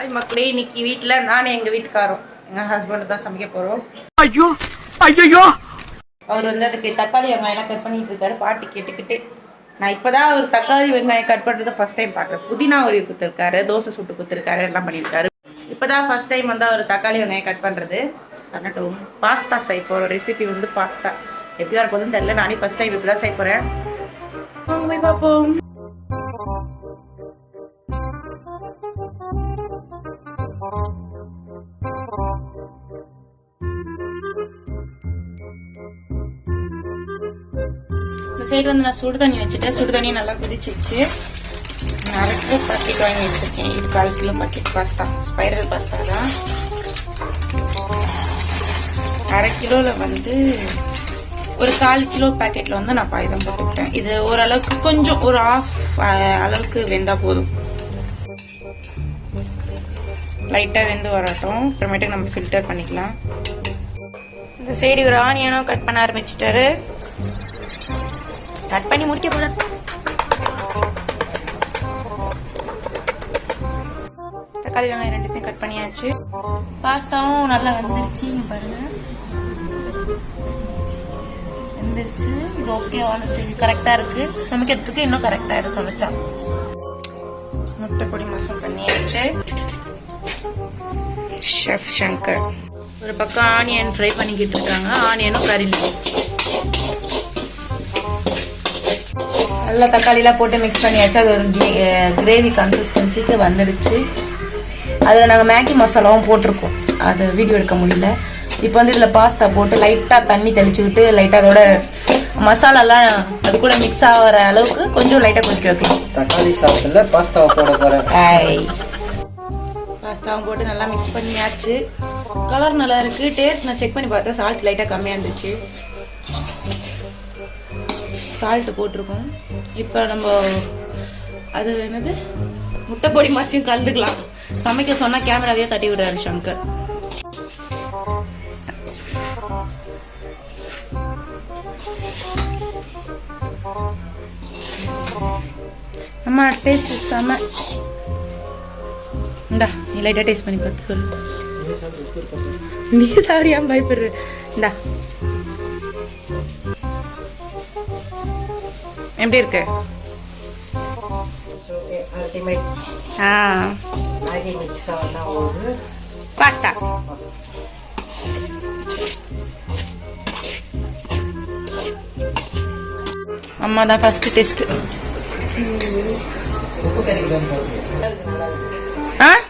Hi மக்களே இன்னைக்கு வீட்டில் நானும் எங்கள் வீட்டுக்காரோம் எங்கள் ஹஸ்பண்ட் தான் சமைக்க போகிறோம் ஐயோ ஐயோ அவர் வந்து அதுக்கு தக்காளி வெங்காயம் கட் பண்ணிட்டு இருக்காரு. பாட்டி கேட்டுக்கிட்டு நான் இப்போதான் அவர் தக்காளி வெங்காயம் கட் பண்ணுறதை ஃபர்ஸ்ட் டைம் பார்க்குறேன் புதினா உருவி குத்துருக்காரு தோசை சுட்டு குத்துருக்காரு எல்லாம் பண்ணியிருக்காரு. இப்போதான் ஃபர்ஸ்ட் டைம் வந்து அவர் தக்காளி வெங்காயம் கட் பண்ணுறது பண்ணட்டும். பாஸ்தா செய்ய போகிறோம் ரெசிபி வந்து பாஸ்தா. எப்படி வர போகுதுன்னு தெரியல. நானே ஃபர்ஸ்ட் டைம் இப்படி தான் செய்ய போகிறேன் போய் பார்ப்போம் சைடு வந்து நான் சுடு தண்ணி வச்சுட்டேன். சுடு தண்ணி நல்லா குதிச்சிச்சு நான் அரை கிலோ பாக்கெட் வாங்கி வச்சிருக்கேன். இது கால் kilo packet pasta spiral pasta தான். அரை கிலோவில் வந்து ஒரு கால் கிலோ பாக்கெட்டில் வந்து நான் பாயுதம் போட்டுக்கிட்டேன். இது ஓரளவுக்கு கொஞ்சம் ஒரு ஆஃப் அளவுக்கு வெந்தா போதும். லைட்டாக வெந்து வரட்டும். அப்புறமேட்டுக்கு நம்ம ஃபில்டர் பண்ணிக்கலாம். இந்த சைடு ஒரு ஆனியனும் கட் பண்ண ஆரம்பிச்சிட்டாரு. கட் பண்ணி முடிக்க போறேன் தக்காளி வெங்காயம் ரெண்டுத்தையும் கட் பண்ணியாச்சு. பாஸ்தாவும் நல்லா வந்துருச்சு இங்க பாருங்க. வந்துருச்சு. இது ஓகேவான ஸ்டேஜ் கரெக்டா இருக்கு. சமைக்கிறதுக்கு இன்னும் கரெக்டா இருக்கு சமைச்சா. முட்டை பொடி மசாலா பண்ணியாச்சு. ஷெஃப் சங்கர் ஒரு பக்கம் ஆனியன் ஃப்ரை பண்ணிக்கிட்டு இருக்காங்க. ஆனியனும் கறி லீவ்ஸ் நல்லா தக்காளிலாம் போட்டு மிக்ஸ் பண்ணியாச்சு. அது ஒரு கிரேவி கன்சிஸ்டன்சிக்கு வந்துடுச்சு. அதில் நாங்கள் மேகி மசாலாவும் போட்டிருக்கோம். அது வீடியோ எடுக்க முடியல. இப்போ வந்து இதில் பாஸ்தா போட்டு லைட்டாக தண்ணி தெளிச்சு விட்டு லைட்டாக அதோட மசாலாலாம் அது கூட மிக்ஸ் ஆகிற அளவுக்கு கொஞ்சம் லைட்டாக கொதிக்க வைக்கலாம். தக்காளி சாதத்தில் பாஸ்தாவை போட போகிறேன் ஐ பாஸ்தாவும் போட்டு நல்லா மிக்ஸ் பண்ணியாச்சு. கலர் நல்லா இருக்கு. டேஸ்ட் நான் செக் பண்ணி பார்த்தேன். சால்ட் லைட்டாக கம்மியாக இருந்துச்சு. சால்ட்டு போட்டிருக்கோம். இப்போ நம்ம அது என்னது? முட்டை பொடி மாசியும் கலந்துக்கலாம். சமைக்க சொன்னால் கேமராவே தட்டி விடுறாரு சங்கர். அம்மா டேஸ்ட் செம. இந்தா நீ லைட்டாக டேஸ்ட் பண்ணி பார்த்து சொல்லு. நீ சாப்பிடியா பயப்படுற. இந்தா. எப்படி இருக்கு? ஆ. பாஸ்தா அம்மா தான் ஃபர்ஸ்ட் டெஸ்ட் போடுறேன்